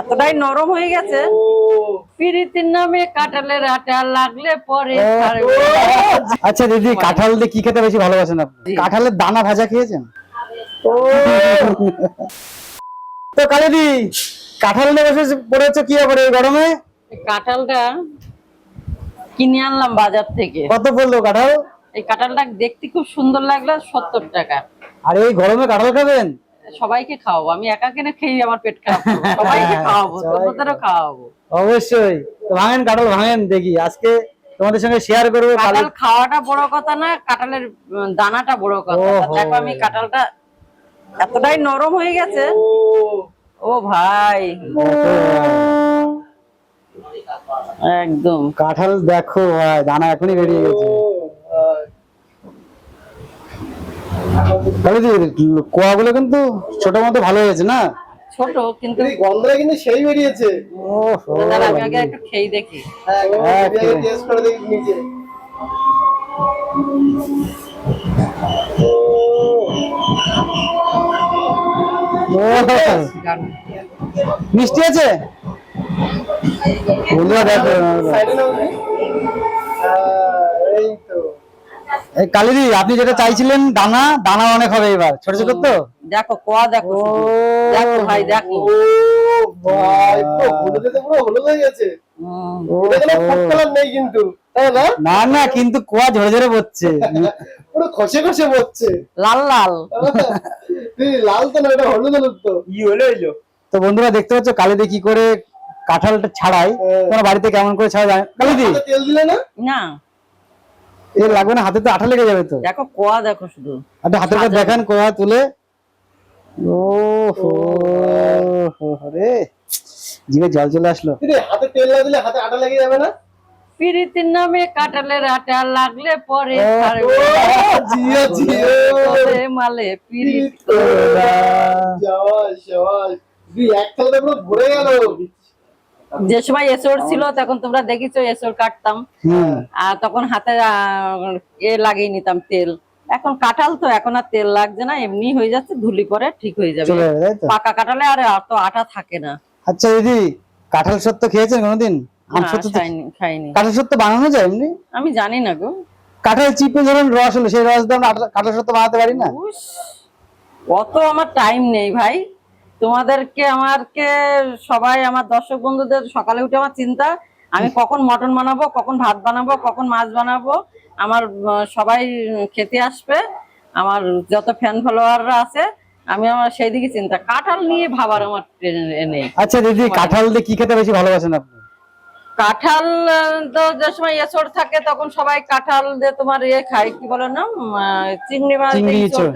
এতটাই নরম হয়ে গেছে। পিরিতির নামে কাটালের আটা লাগলে পরে আচ্ছা দিদি কাঁঠাল দিয়ে কি খেতে বেশি ভালোবাসেন আপনি? কাঁঠালের দানা ভাজা খেয়েছেন? তো কালিদি কাঁঠাল নিয়ে বসে পড়েছো কি ব্যাপারে এই গরমে? কাঁঠালটা কিনে আনলাম বাজার থেকে। কত পড়ল কাঁঠাল? এই কাঁঠালটা দেখতে খুব সুন্দর লাগল সত্তর টাকা। আর এই গরমে কাঁঠাল খাবেন? সবাইকে খাওয়াবো। আমি একা কিনে খেয়ে আমার পেট খারাপ। সবাইকে খাওয়াবো তোমাদেরও খাওয়াবো। অবশ্যই। ভাঙেন কাঁঠাল ভাঙেন দেখি। আজকে তোমাদের সঙ্গে শেয়ার করব কাঁঠাল খাওয়াটা বড় কথা না কাঁঠালের দানাটা বড় কথা। দেখো আমি কাঁঠালটা এতটাই নরম হয়ে গেছে। ও। ভাই। একদম। কাঁঠাল দেখো ভাই দানা এখনই বেরিয়ে গেছে। কালিদি কোয়াগুলো কিন্তু ছোট মতো ভালো হয়েছে না? ছোট কিন্তু গন্ধটা কিন্তু সেই বেরিয়েছে। আমি আগে একটু খেয়ে দেখি। হ্যাঁ হ্যাঁ, টেস্ট করে দেখি নিচে মিষ্টি আছে? বন্ধুরা দেখো। কালিদি আপনি যেটা চাইছিলেন দানা দানা অনেক হবে এবার। ছোট ছোট তো? দেখো কোয়া দেখো দেখো ভাই দেখো। ভাই পুরো হলুদে তো পুরো হলুদ হয়ে গেছে। হুম, এটা কোনো ফুড কালার নেই কিন্তু না? না না কিন্তু কুয়া ঝরে ঝরে পড়ছে। পুরো খসে খসে পড়ছে। লাল লাল। লাল তো না এটা হলুদ হলুদ তো। ই হলো এলো তো বন্ধুরা দেখতে পাচ্ছ কালিদি কি করে কাঁঠালটা ছাড়াই হ্যাঁ। তোমার বাড়িতে কেমন করে ছাড়া যায় কালিদি। তেল দিলে না? না। এ লাগবে না হাতে তো আঠা লেগে যাবে তো। দেখো কোয়া দেখো শুধু। আপনি হাতের কাছে দেখান কোয়া তুলে। ও হো রে। জিভে জল চলে আসলো। হাতে তেল না দিলে হাতে আটা লেগে যাবে না? পিরিতির নামে কাঁঠালের আটা লাগলে পরে জিও জিও। মালে পিরিত। এক থালাতে পুরো ভরে গেল। যে সময় এসর ছিল তখন তোমরা দেখিছো এসর কাটতাম। আর তখন হাতে এ লাগিয়ে নিতাম তেল। এখন কাঁঠাল তো এখন আর তেল লাগছে না এমনি হয়ে যাচ্ছে ধুলি পরে ঠিক হয়ে যাবে। পাকা কাঁঠালে আর অত আটা থাকে না। আচ্ছা দিদি কাঁঠাল সত্য খেয়েছেন কোনোদিন? খাইনি খাইনি। কাঁঠাল সত্য বানানো যায় এমনি? আমি জানি না গো। কাঁঠাল চিপে ধরুন রস হলো সেই রস দিয়ে আমরা কাঁঠাল সত্য বানাতে পারি না? অত আমার টাইম নেই ভাই। তোমাদেরকে আমারকে সবাই আমার দর্শক বন্ধুদের সকালে উঠে আমার চিন্তা আমি কখন মটন বানাবো কখন ভাত বানাবো কখন মাছ বানাবো আমার সবাই খেতে আসবে আমার যত ফ্যান ফলোয়াররা আছে আমি আমার সেই দিকে চিন্তা। কাঁঠাল নিয়ে ভাবার আমার ট্রেনে নেই। আচ্ছা দিদি কাঁঠাল দিয়ে কি খেতে বেশি ভালোবাসেন আপনি? কাঁঠাল তো যে সময় এসর থাকে তখন সবাই কাঁঠাল দিয়ে তোমার ইয়ে খায়। কি বলে না চিংড়ি মাছ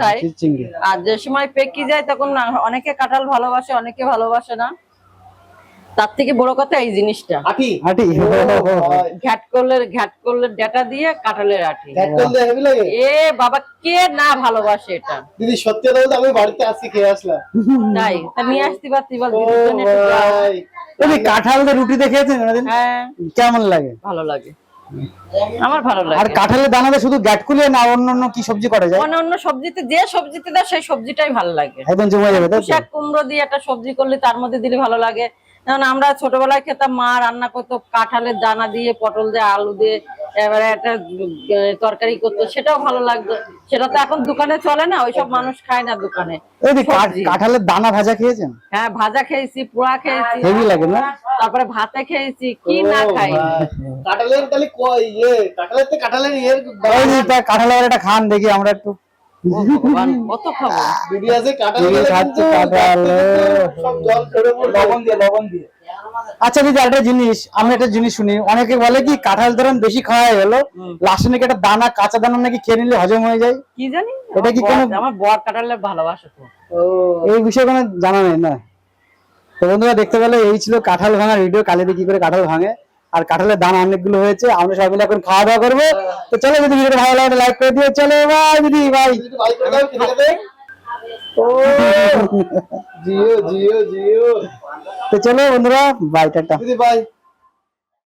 খায়। আর যে সময় পেকি যায় তখন না অনেকে কাঁঠাল ভালোবাসে অনেকে ভালোবাসে না। তার থেকে বড় কথা এই জিনিসটা। আটি। আটি। ঘ্যাট করলে ঘ্যাট করলে ডেটা দিয়ে কাঁঠালের লাগে। এ বাবা কে না ভালোবাসে এটা? দিদি সত্যি কথা আমি বাড়িতে আসছি খেয়ে আসলাম। তাই? তা নিয়ে আসতে পারতি বল ও দিদির জন্য একটু দাও। ভাই দিদি কাঁঠাল দিয়ে রুটি দেখেছেন হ্যাঁ। কেমন লাগে? ভালো লাগে। আমার ভালো লাগে। আর কাঁঠালের দানাতে শুধু গ্যাটকুলে না অন্য অন্য কি সবজি করা যায়? অন্য অন্য সবজিতে যে সবজিতে দাও সেই সবজিটাই ভালো লাগে। একদম জমে যাবে তাই? কুমড়ো দিয়ে একটা সবজি করলে তার মধ্যে দিলে ভালো লাগে। যেমন আমরা ছোটবেলায় খেতাম মা রান্না করতো কাঁঠালের দানা দিয়ে পটল দিয়ে আলু দিয়ে এবারে একটা তরকারি করতো সেটাও ভালো লাগতো। সেটা তো এখন দোকানে চলে না ওইসব মানুষ খায় না দোকানে। কাঁঠালের দানা ভাজা খেয়েছেন? হ্যাঁ ভাজা খেয়েছি পোড়া খেয়েছি। হেভি লাগে না? তারপরে ভাতে খেয়েছি কি না খাই। কাঁঠালের তাহলে ক- ইয়ে? কাঁঠালের কাঁঠালের ইয়ে একটা খান দেখি আমরা একটু ভগবান, কত খাব। দিদি আছে কাঁঠাল খাচ্ছে কিন্তু কাঁঠাল। সব জল ঝরে পড়বে লবণ দিয়ে লবণ দিয়ে। আচ্ছা দিদি একটা জিনিস আমি একটা জিনিস শুনি। অনেকে বলে কি কাঁঠাল ধরেন বেশি খাওয়া হয়ে গেলো। লাস্টে নাকি একটা দানা কাঁচা দানা নাকি খেয়ে নিলে হজম হয়ে যায়? কি জানি? এটা কি আমার কোনো- আমার বর কাটালে ভালোবাসে তো। এই বিষয়ে কোনো জানা নেই না? তো বন্ধুরা দেখতে পেলে এই ছিল কাঁঠাল ভাঙার ভিডিও কালিদি কি করে কাঁঠাল ভাঙে। আর কাঁঠালের দানা অনেকগুলো হয়েছে আমরা সবাই মিলে এখন খাওয়া দাওয়া করব। তো চলো যদি ভিডিওটা ভালো লাগে লাইক করে দিও। চলো ভাই দিদি ভাই। জিও জিও জিও। তো চলো বন্ধুরা বাই টাটা। দিদি ভাই